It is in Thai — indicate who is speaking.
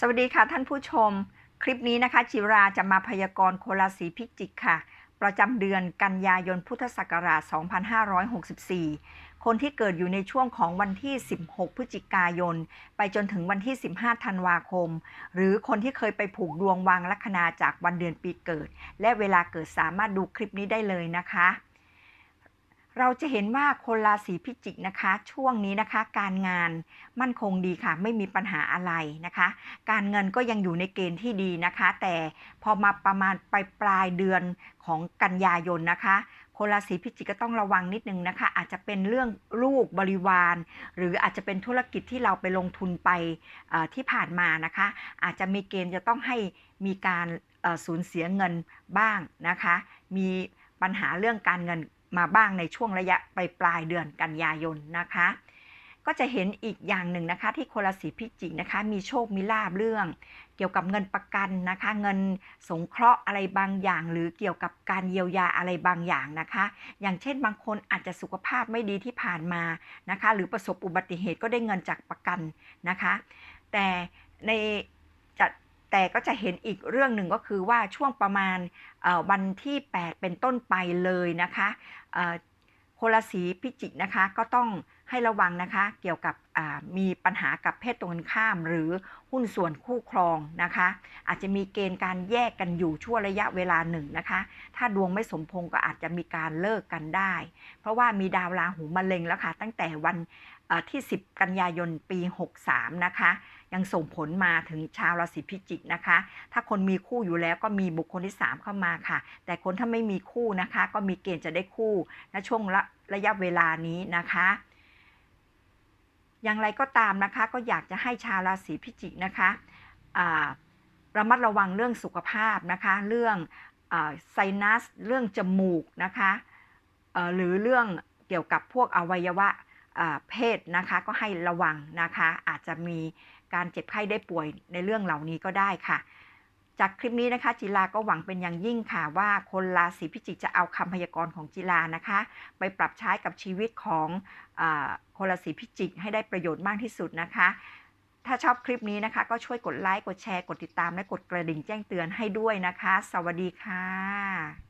Speaker 1: สวัสดีค่ะท่านผู้ชม คลิปนี้นะคะ จิราจะมาพยากรณ์โคราศีพิจิกค่ะ ประจำเดือนกันยายนพุทธศักราช 2564 คนที่เกิดอยู่ในช่วงของวันที่ 16 พฤศจิกายน ไปจนถึงวันที่ 15 ธันวาคม หรือคนที่เคยไปผูกดวงวางลัคนาจากวันเดือนปีเกิด และเวลาเกิดสามารถดูคลิปนี้ได้เลยนะคะ เราจะเห็นว่าคนราศีพิจิกนะคะ ช่วงนี้นะคะ การงานมั่นคงดีค่ะ ไม่มีปัญหาอะไรนะคะ การเงินก็ยังอยู่ในเกณฑ์ที่ดีนะคะ แต่พอมาประมาณปลายปลายเดือนของกันยายนนะคะคนราศีพิจิกก็ต้องระวังนิดนึงนะคะ อาจจะเป็นเรื่องลูกบริวาร หรืออาจจะเป็นธุรกิจที่เราไปลงทุนไปที่ผ่านมานะคะ อาจจะมีเกณฑ์จะต้องให้มีการสูญเสียเงินบ้างนะคะ มีปัญหาเรื่องการเงิน มาบ้างในช่วงระยะปลายปลายเดือนกันยายนนะคะ ก็จะเห็นอีกอย่างหนึ่งนะคะ ที่คนราศีพิจิกนะคะ มีโชคมีลาบเรื่อง เกี่ยวกับเงินประกันนะคะ เงินสงเคราะห์อะไรบางอย่าง หรือเกี่ยวกับการเยียวยาอะไรบางอย่างนะคะ อย่างเช่นบางคนอาจจะสุขภาพไม่ดีที่ผ่านมานะคะ หรือประสบอุบัติเหตุก็ได้เงินจากประกันนะคะ แต่ใน แต่ก็จะเห็นอีกเรื่องหนึ่งก็คือว่าช่วงประมาณวันที่ 8 เป็นต้นไปเลยนะคะเอ่อคนราศีพิจิกนะคะก็ต้องให้ระวังนะคะ เกี่ยวกับมีปัญหากับเพศตรงกันข้าม หรือหุ้นส่วนคู่ครองนะคะ อาจจะมีเกณฑ์การแยกกันอยู่ชั่วระยะเวลาหนึ่งนะคะ ถ้าดวงไม่สมพงก็อาจจะมีการเลิกกันได้ เพราะว่ามีดาวราหูมะเร็งแล้วค่ะ ตั้งแต่วัน ที่ 10 กันยายนปี 63 นะคะ ยังส่งผลมาถึงชาวราศีพิจิกนะคะ ถ้าคนมีคู่อยู่แล้วก็มีบุคคลที่ 3 เข้ามาค่ะ แต่คนถ้าไม่มีคู่นะคะ ก็มีเกณฑ์จะได้คู่ณช่วงระระยะเวลานี้นะคะอย่างไรก็ตามนะคะก็อยากจะให้ชาวราศีพิจิกนะคะระมัดระวังเรื่องสุขภาพนะคะ เรื่องอไซนัส เรื่องจมูกนะคะหรือเรื่องเกี่ยวกับพวกอวัยวะ เพศนะคะก็ให้ระวังนะคะ อาจจะมีการเจ็บไข้ได้ป่วยในเรื่องเหล่านี้ก็ได้ค่ะ จากคลิปนี้นะคะจิลาก็หวังเป็นอย่างยิ่งค่ะ ว่าคนราศีพิจิกจะเอาคำพยากรณ์ของจิลานะคะ ไปปรับใช้กับชีวิตของอคนราศีพิจิกให้ได้ประโยชน์มากที่สุดนะคะถ้าชอบคลิปนี้นะคะ ก็ช่วยกดไลค์ กดแชร์ กดติดตาม และกดกระดิ่งแจ้งเตือนให้ด้วยนะคะ สวัสดีค่ะ